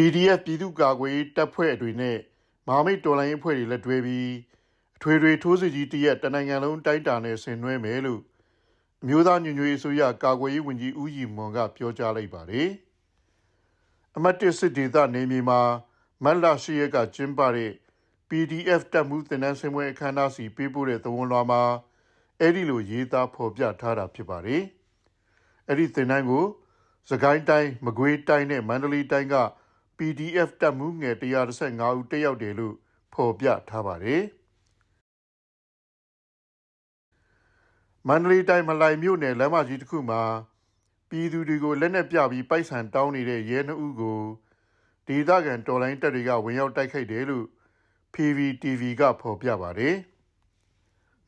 PDF ပြည်သူ့ကာကွယ်ရေးတပ်ဖွဲ့တွေနဲ့မဟာမိတ်တော်လှန်ရေးအဖွဲ့တွေလက်တွဲပြီးအထွေထွေထိုးစစ်ကြီးတရက်တနိုင်ငံလုံးတိုက်တာနဲ့ဆင်နွှဲမယ်လို့အမျိုးသားညီညွတ်ရေးအစိုးရကာကွယ်ရေးဝန်ကြီးဦးရီမွန်ကပြောကြားလိုက်ပါတယ်။အမတ်တစ်စစ်ဒေသနေမြေမှာမတ်လရှိရက်ကကျင်းပတဲ့ PDF တပ်မှုတင်နန်းစင်ပွဲအခမ်းအနားစီပေးပို့တဲ့သဝန်လွှာမှာအဲ့ဒီလိုရေးသားဖော်ပြထားတာဖြစ်ပါတယ်။အဲ့ဒီတင်နန်းကိုစကိုင်းတိုင်းမကွေးတိုင်းနဲ့မန္တလေးတိုင်းက PDF တပ်မှုငယ်135ဦးတက်ရောက်တယ်လို့ဖော်ပြထားပါတယ်။မန္တလေးတိုင်းမလိုင်မြို့နယ်လမ်းမကြီးတစ်ခုမှာပြည်သူတွေကိုလက်နက်ပြပြီးပိုက်ဆံတောင်းနေတဲ့ရဲနှုတ်ဦးကိုဒေသခံတော်လိုင်းတပ်တွေကဝင်ရောက်တိုက်ခိုက်တယ်လို့ PVTV ကဖော်ပြပါတယ်။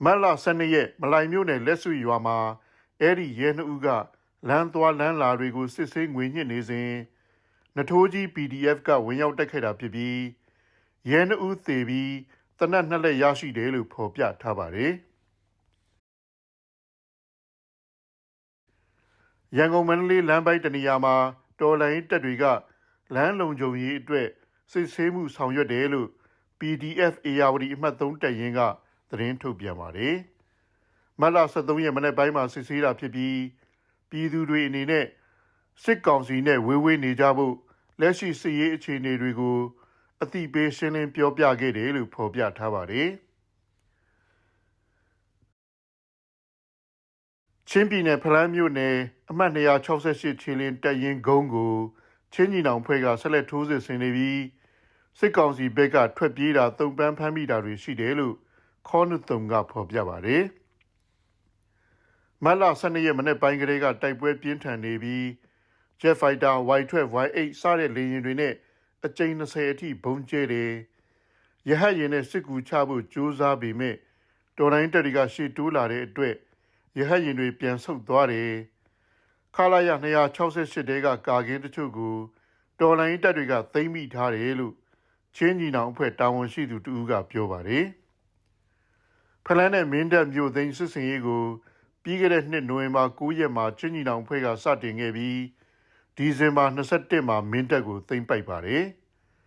မတ်လ12ရက်မလိုင်မြို့နယ်လက်စွရွာမှာအဲ့ဒီရဲနှုတ်ဦးကလမ်းသွားလမ်းလာတွေကိုစစ်ဆေးငွေညှစ်နေစဉ် နထိုးကြီး PDF ကဝင်ရောက်တက်ခဲ့တာဖြစ်ပြီးရဲနှဦးသေးပြီးတနက်နှစ်လက်ရရှိတယ်လို့ဖော်ပြထားပါတယ်ရန်ကုန်မန္တလေးလမ်းပိုင်းတနေရာမှာတော်လိုင်းတပ်တွေကလမ်းလုံခြုံရေးအတွက်စစ်ဆေးမှုဆောင်ရွက်တယ်လို့ PDF အေယာဝတီအမှတ်3တပ်ရင်းကသတင်းထုတ်ပြန်ပါတယ်မတ်လ23ရက်မနေ့ပိုင်းမှာစစ်ဆေးတာဖြစ်ပြီးပြည်သူတွေအနေနဲ့ စစ်ကောင်စီနဲ့ဝေးဝေးနေကြဖို့လက်ရှိစစ်ရေးအခြေအနေတွေကိုအတိပေးရှင်းလင်းပြောပြခဲ့တယ်လို့ဖော်ပြထားပါတယ်။ချင်းပြည်နယ်ဖလန်းမြို့နယ်အမှတ်268ခြေလင်းတပ်ရင်းကုန်းကိုချင်းညီနောင်ဖွဲ့ကဆက်လက်ထိုးစစ်ဆင်နေပြီးစစ်ကောင်စီဘက်ကထွက်ပြေးတာတုံပန်းဖမ်းမိတာတွေရှိတယ်လို့ခေါနုတုံကဖော်ပြပါတယ်။မတ်လ12ရက်မနေ့ပိုင်းကလေးကတိုက်ပွဲပြင်းထန်နေပြီး Jet Fighter Y12 Y8 စတဲ့လေယာဉ်တွေနဲ့အကြိမ်20အထိဘုံကျဲတယ်။ရဟတ်ယာဉ်နဲ့စစ်ကူချဖို့ကြိုးစားပေမဲ့တော်တိုင်းတက်တွေကရှေ့တိုးလာတဲ့အတွက်ရဟတ်ယာဉ်တွေပြန်ဆုတ်သွားတယ်။ခလာရ268တဲကကာကင်းတချို့ကိုတော်လိုင်းတက်တွေကသိမ်းမိထားတယ်လို့ချင်းညီနောင်အဖွဲ့တာဝန်ရှိသူတူကပြောပါတယ်။ဖလန်းနဲ့မင်းတပ်မြို့သိမ်းစစ်စင်ရေးကိုပြီးခဲ့တဲ့နှစ်နိုဝင်ဘာ9ရက်မှာချင်းညီနောင်အဖွဲ့ကစတင်ခဲ့ပြီး ဒီဇင်ဘာ21မှာမင်းတပ်ကိုသိမ်းပိုက်ပါတယ်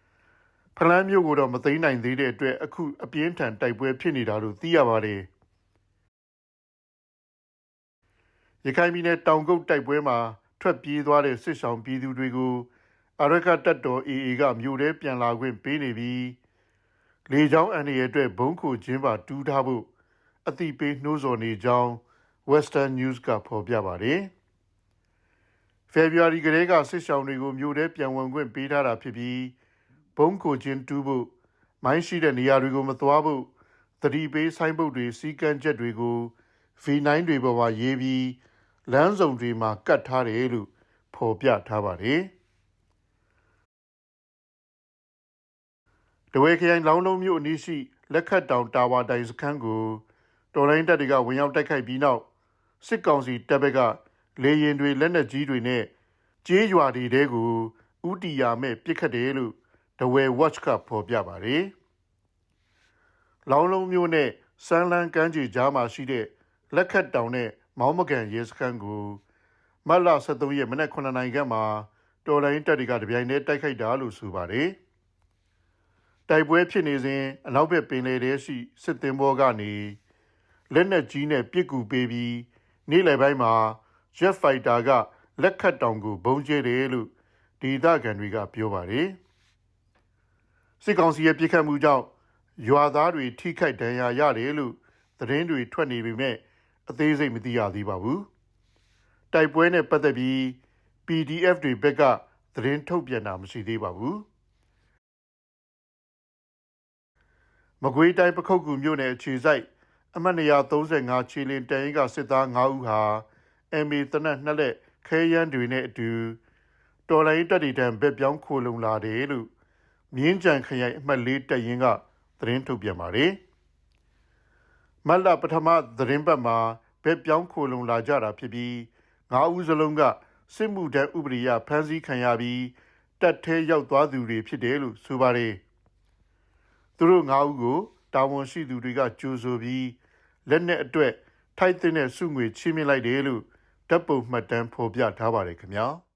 ။ဖလန်းမြို့ကိုတော့မသိမ်းနိုင်သေးတဲ့အတွက်အခုအပြင်းထန်တိုက်ပွဲဖြစ်နေတာလို့သိရပါတယ်။ရခိုင်ပြည်နယ်တောင်ကုတ်တိုက်ပွဲမှာထွက်ပြေးသွားတဲ့စစ်ဆောင်ပြည်သူတွေကိုအရကတပ်တော် AA ကမြို့ထဲပြန်လာခွင့်ပေးနေပြီးလေကြောင်းအန္တရာယ်အတွက်ဘုံခိုခြင်းပါတူးထားဖို့အတိပေးနှိုးဆော်နေကြောင်း Western News ကဖော်ပြပါတယ်။ ဖေဖော်ဝါရီကလေးကစစ်ဆောင်တွေကိုမြို့ထဲပြန်ဝင်ခွင့်ပေးထားတာဖြစ်ပြီးဘုံကိုချင်းတူးဖို့မိုင်းရှိတဲ့နေရာတွေကိုမသွားဖို့တတိပေးဆိုင်ပုတ်တွေစီကန်းချက်တွေကို V9 တွေပေါ်မှာရေးပြီးလမ်းစုံတွေမှာကတ်ထားတယ်လို့ဖော်ပြထားပါတယ်တဝဲခရိုင်လောင်းလုံးမြို့အနီးရှိလက်ခတ်တောင်တာဝါတိုင်စခန်းကိုတော်လိုင်းတပ်တွေကဝင်ရောက်တိုက်ခိုက်ပြီးနောက်စစ်ကောင်စီတပ်ဘက်က လေရင်တွေလက်နက်ကြီးတွေနဲ့ကြေးရွာတွေတဲကိုဥတီယာမဲ့ပစ်ခတ်တယ်လို့ The Way Watch ကဖော်ပြပါတယ်။လောင်းလုံးမျိုးနဲ့စမ်းလန်းကမ်းခြေကြားမှာရှိတဲ့လက်ခတ်တောင်နဲ့မောင်းမကန်ရဲစခန်းကိုမတ်လ23ရက်မနက်9:00နာရီခန့်မှာတော်လိုင်းတပ်တွေကတပြိုင်တည်းတိုက်ခိုက်တာလို့ဆိုပါတယ်။တိုက်ပွဲဖြစ်နေစဉ်အနောက်ဘက်ပင်လယ်ထဲရှိစစ်သင်္ဘောကနေလက်နက်ကြီးနဲ့ပစ်ကူပေးပြီးနေ့လယ်ပိုင်းမှာ Jet Fighter ကလက်ခတ်တောင်ကိုဘုံကျဲတယ်လို့ဒေသခံတွေကပြောပါတယ်စစ်ကောင်စီရဲ့ပြစ်ခတ်မှုကြောင့်ရွာသားတွေထိခိုက်ဒဏ်ရာရတယ်လို့သတင်းတွေထွက်နေပေမဲ့အသေးစိတ်မသိရသေးပါဘူးတိုက်ပွဲနဲ့ပတ်သက်ပြီး PDF တွေဘက်ကသတင်းထုတ်ပြန်တာမရှိသေးပါဘူးမကွေးတိုင်းပခုတ်ကူမြို့နယ်အခြေစိုက်အမှတ်135ခြေလင်းတန်ရင်ကစစ်သား9ဦးဟာ MA တနက်နှစ်လက်ခဲယမ်းတွေနဲ့အတူတော်လိုင်းတပ်တွေတံဘက်ပြောင်းခိုလုံလာတယ်လို့မြင်းကြံခရိုင်အမှတ်၄တပ်ရင်းကသတင်းထုတ်ပြန်ပါတယ်။မလပထမသတင်းပတ်မှာဘက်ပြောင်းခိုလုံလာကြတာဖြစ်ပြီးငါးဦးစလုံးကစစ်မှုထမ်းဥပဒေအရဖမ်းဆီးခံရပြီးတပ်ထဲရောက်သွားသူတွေဖြစ်တယ်လို့ဆိုပါတယ်။သူတို့ငါးဦးကိုတာဝန်ရှိသူတွေကကြိုးဆိုပြီးလက်နက်အတွက်ထိုက်တဲ့စုငွေချင်းမြင့်လိုက်တယ်လို့ ဓာတ်ပုံမှတ်တမ်းဖော်ပြထားပါတယ်ခင်ဗျာ။